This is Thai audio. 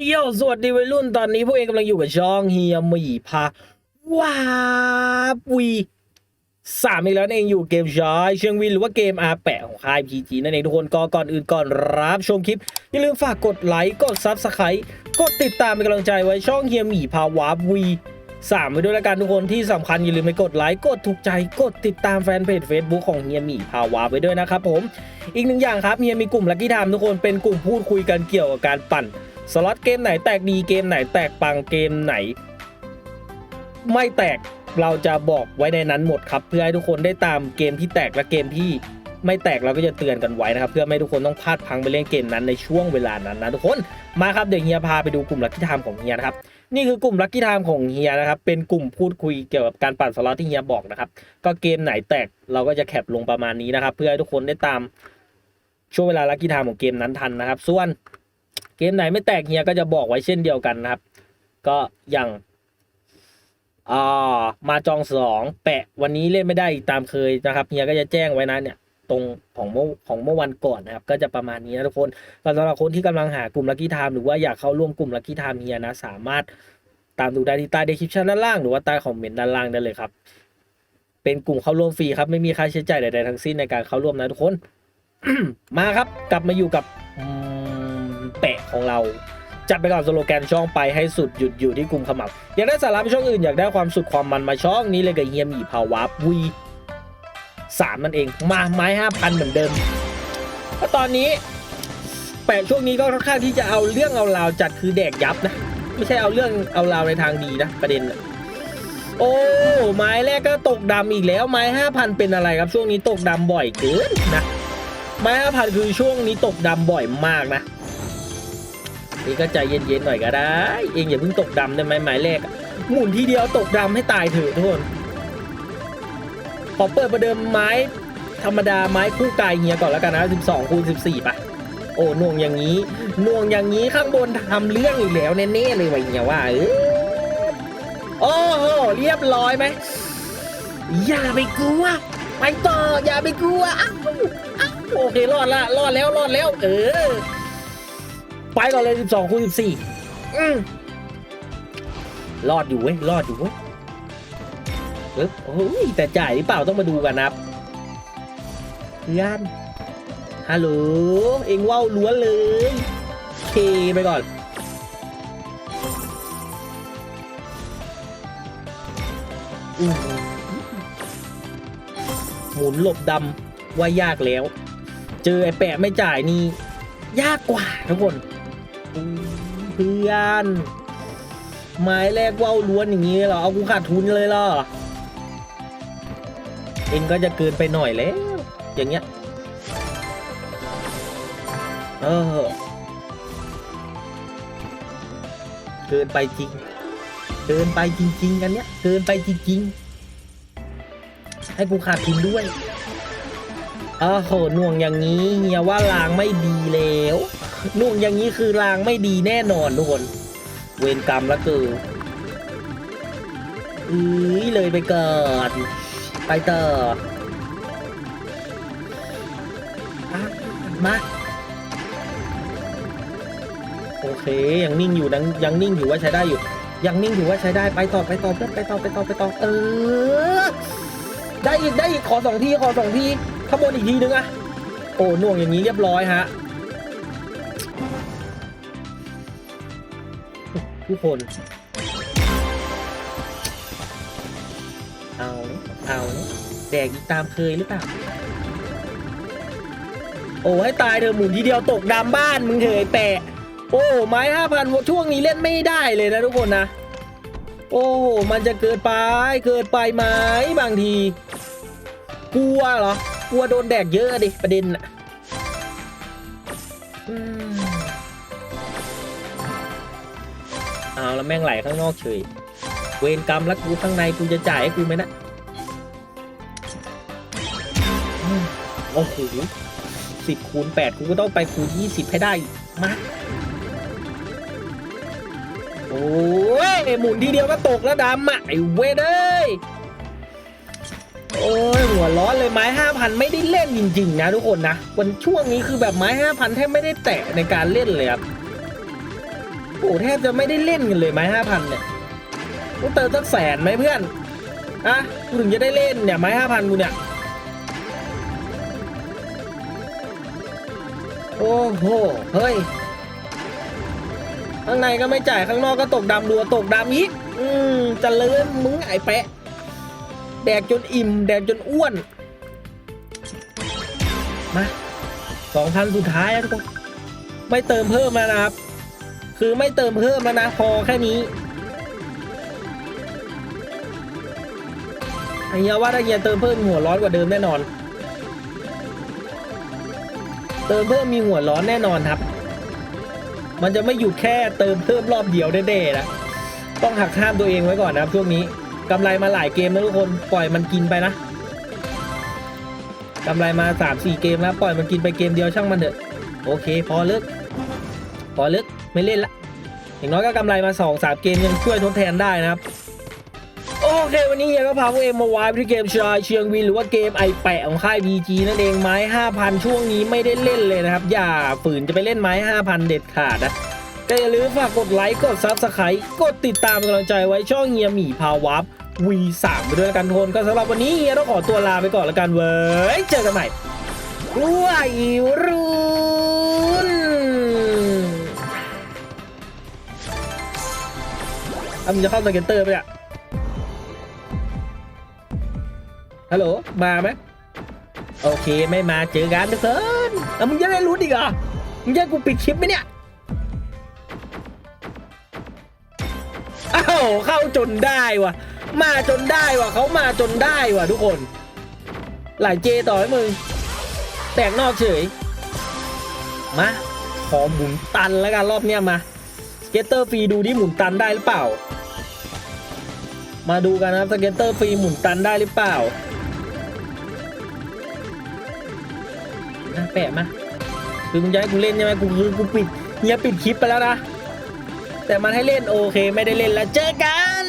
เยี่ยวสวัสดีวัยรุ่นตอนนี้พวกเองกำลังอยู่กับช่องเฮียหมีพาว้าบวีสามอีกแล้วนั่นเองอยู่เกมชอยเชียงวินหรือว่าเกมอาแปะของค่ายพีจีนั่นเองทุกคนก็ก่อนอื่นก่อนรับชมคลิป อย่าลืมฝากกดไลค์กดซับสไครต์กดติดตามเป็นกำลังใจไว้ช่องเฮียหมีพาวาบวีสามไปด้วยละกันทุกคนที่สำคัญอย่าลืมไปกดไลค์กดถูกใจกดติดตามแฟนเพจ Facebook ของเฮียหมีพาวาไปด้วยนะครับผม อีกหนึ่งอย่างครับเฮียมีกลุ่มลักกี้ไทม์ทุกคนเป็นกลุ่มพูดคุยกันเกี่ยวกับการปั่น สล็อตเกมไหนแตกดีเกมไหนแตกปังเกมไหน ไม่แตกเราจะบอกไว้ในนั้นหมดครับ เพื่อให้ทุกคนได้ตามเกมที่แตกและเกมที่ไม่แตกเราก็จะเตือนกันไว้นะครับ เพื่อไม่ให้ทุกคนต้องพลาดพังไปเล่นเกมนั้นในช่วงเวลานั้นนะทุกคนมาครับเดี๋ยวเฮียพาไปดูกลุ่มลักกี้ไทม์ของเฮียนะครับนี่คือกลุ่มลักกี้ไทม์ของเฮียนะครับเป็นกลุ่มพูดคุยเกี่ยวกับการปั่นสล็อตที่เฮียบอกนะครับก็เกมไหนแตกเราก็จะแคปลงประมาณนี้นะครับ เพื่อให้ทุกคนได้ตามช่วงเวลาลักกี้ไทม์ของเกมนั้นทันนะครับ ส่วน กมไหนไม่แตกเฮียก็จะบอกไว้เช่นเดียวกันนะครับ ก็อย่างอ่ามาจองสองแปะวันนี้เล่นไม่ได้ตามเคยนะครับเฮียก็จะแจ้งไว้นะเนี่ยตรงของเมื่อของเมื่อวันก่อนนะครับ ก็จะประมาณนี้นะทุกคนก็สำหรับคนที่กำลังหากลุ่มลักกี้ไทม์หรือว่าอยากเข้าร่วมกลุ่มลักกี้ไทม์เฮียนะ สามารถตามดูได้ที่ใต้ description ด้านล่างหรือว่าใต้คอมเมนต์ด้านล่างได้เลยครับ เป็นกลุ่มเข้าร่วมฟรีครับ ไม่มีค่าใช้จ่ายใดๆทั้งสิ้นในการเข้าร่วมนะทุกคน มาครับ กลับมาอยู่กับ แปะของเราจัดไปก่อนสโลแกนช่องไปให้สุดหยุดอยู่ที่กลุ่มขมับ อยากได้สาระไปช่องอื่นอยากได้ความสุดความมันมาช่องนี้เลยกับเฮียมีภาวะวีสามนั่นเองมาไม้ห้าพันเหมือนเดิมก็ตอนนี้แปะช่วงนี้ก็ค่อนข้างที่จะเอาเรื่องเอาราวจัดคือแดกยับนะ ไม่ใช่เอาเรื่องเอาราวในทางดีนะ ประเด็นโอ้ไม้แรกก็ตกดำอีกแล้วไม้ห้าพันเป็นอะไรครับช่วงนี้ตกดำบ่อยเกินนะไม้ห้าพันคือช่วงนี้ตกดำบ่อยมากนะ นี่ก็ใจเย็นๆหน่อยก็ได้ เองอย่าเพิ่งตกดำได้ไหมหมายเลขหมุนทีเดียวตกดำให้ตายเถอะทุกคนขอเปิดประเดิมไม้ธรรมดาไม้คู่กายเฮียก่อนแล้วกันนะ 12คูณ14 ป่ะ โอ้หน่วงอย่างนี้น่วงอย่างนี้ข้างบนทำเรื่องอีกแล้วแน่ๆเลยว่ะเฮียว่าเออโอ้โหเรียบร้อยไหมอย่าไปกลัวไปต่ออย่าไปกลัวอ้าวโอเครอดละรอดแล้วรอดแล้ว เออ ไปก่อนเลย 12คูณ14อืมรอดอยู่เว้ย รอดอยู่เว้ยเอ๊บโอ้ยแต่จ่ายหรือเปล่าต้องมาดูกันนะครับเพื่อนฮัลโหล เอ็งว่าวล้วนเลยเคไปก่อนอือหือหมุนหลบดำว่ายากแล้ว เจอไอ้แปะไม่จ่ายนี่ ยากกว่าทุกคนอุ๊ย เพื่อนไม้แรกว่าวล้วนอย่างนี้เหรอ เอากูขาดทุนเลยเหรอ เองก็จะเกินไปหน่อยแล้ว อย่างเงี้ย เออ เกินไปจริง เกินไปจริง ๆ กันเนี้ย เกินไปจริง ๆ ให้กูขาดทุนด้วยอ้าวโหหน่วงอย่างนี้เฮียว่าลางไม่ดีแล้ว หน่งอย่างนี้คือลางไม่ดีแน่นอนทุกคน เวรกรรมละเกินอื้ยเลยไปก่อนไปต่อะมาโอเคยังนิ่งอยู่ยังยังนิ่งอยู่ว่าใช้ได้อยู่ ยังนิ่งอยู่ว่าใช้ได้ไปต่อไปต่อเพื่อนไปต่อไปต่อไปต่อเออ ได้อีกได้อีกขอสองทีขอสองทีข้างบนอีกทีนึงอะโอ้หน่วงอย่างนี้เรียบร้อยฮะ ทุกคน เอา เอา แดกอีกตามเคยหรือเปล่า โอ้ให้ตายเธอะหมุนทีเดียวตกดำบ้านมึงเถอะแปะ โอ้ไม้ห้าพันช่วงนี้เล่นไม่ได้เลยนะทุกคนนะ โอ้มันจะเกิดไป เกิดไปไหมบางที กลัวเหรอ กลัวโดนแดกเยอะดิประเด็นอะอืม เอาแล้วแม่งไหลข้างนอกเฉย เวรกรรมแล้วกูข้างในกูจะจ่ายให้กูไหมนะโอ้โหสิบคูณแปดกูก็ต้องไปคูณยี่สิบให้ได้มาโอ้ยหมุนทีเดียวก็ตกแล้วดำอะไอ้เวทเอ้ยโอ้ยหัวร้อนเลยไม้ห้าพันไม่ได้เล่นจริง ๆ นะทุกคนนะวันช่วงนี้คือแบบไม้ห้าพันแทบไม่ได้แตะในการเล่นเลยครับ โอ้แทบจะไม่ได้เล่นกันเลยไหมห้าพันเนี่ยกูเติมสักแสนไหมเพื่อนอะกูถึงจะได้เล่นเนี่ยไม้ห้าพันกูเนี่ย โอ้โห เฮ้ย ข้างในก็ไม่จ่ายข้างนอกก็ตกดำรัวตกดำอีก อืมเจะเลินมึงไอ้แปะ แดกจนอิ่ม แดกจนอ้วน มาสองพันสุดท้ายแล้วทุกคน ไม่เติมเพิ่มแล้วนะครับ คือไม่เติมเพิ่มแล้วนะพอแค่นี้ไอ้เหี้ยว่าถ้าเฮียเติมเพิ่มหัวร้อนกว่าเดิมแน่นอน เติมเพิ่มมีหัวร้อนแน่นอนครับ มันจะไม่หยุดแค่เติมเพิ่มรอบเดียวแน่ๆนะต้องหักห้ามตัวเองไว้ก่อนนะครับช่วงนี้กำไรมาหลายเกมนะทุกคนปล่อยมันกินไปนะกำไรมา3 4เกมแล้วปล่อยมันกินไปเกมเดียวช่างมันเถอะโอเค พอเลิกพอเลิก ไม่เล่นละ อย่างน้อยก็กำไรมา2 3เกมยังช่วยทดแทนได้นะครับ โอเค วันนี้เฮียก็พาพวกเองมมาไว้ที่เกมชายเชียงวินหรือว่าเกมไอแปะของค่าย BG นั่นเองไม้ 5,000 ช่วงนี้ไม่ได้เล่นเลยนะครับ อย่าฝืนจะไปเล่นไม้ 5,000 เด็ดขาดนะก็อย่าลืมฝากกดไลค์กดซับสไครต์กดติดตามกำลังใจไว้ช่องเฮียหมีพาวับ V3 ไปด้วยละกันทุนก็สำหรับวันนี้เฮียต้องขอตัวลาไปก่อนละกันเว้ยเจอกันใหม่วัยรุ่ อะมึงจะเข้าสเก็ตเตอร์ไปเนี่ยฮัลโหล มาไหมโอเคไม่มาเจอกันทุกคนแล้วมึงจะได้รู้อีกเหรอ มึงจะให้กูปิดคลิปไหมเนี่ย อ้าวเข้าจนได้ว่ะ มาจนได้ว่ะเขามาจนได้ว่ะทุกคน หลายเจต่อให้มึง แตกนอกเฉย มา ขอหมุนตันแล้วกันรอบเนี้ยมา เกตเตอร์ฟรีดูนี่หมุนตันได้หรือเปล่า มาดูกันนะครับสเก็ตเตอร์ฟรีหมุนตันได้หรือเปล่านะแปะมาคือมึงจะให้กูเล่นใช่ไหมกูคือกูปิดเฮียปิดคลิปไปแล้วนะ แต่มันให้เล่นโอเคไม่ได้เล่นแล้วเจอกัน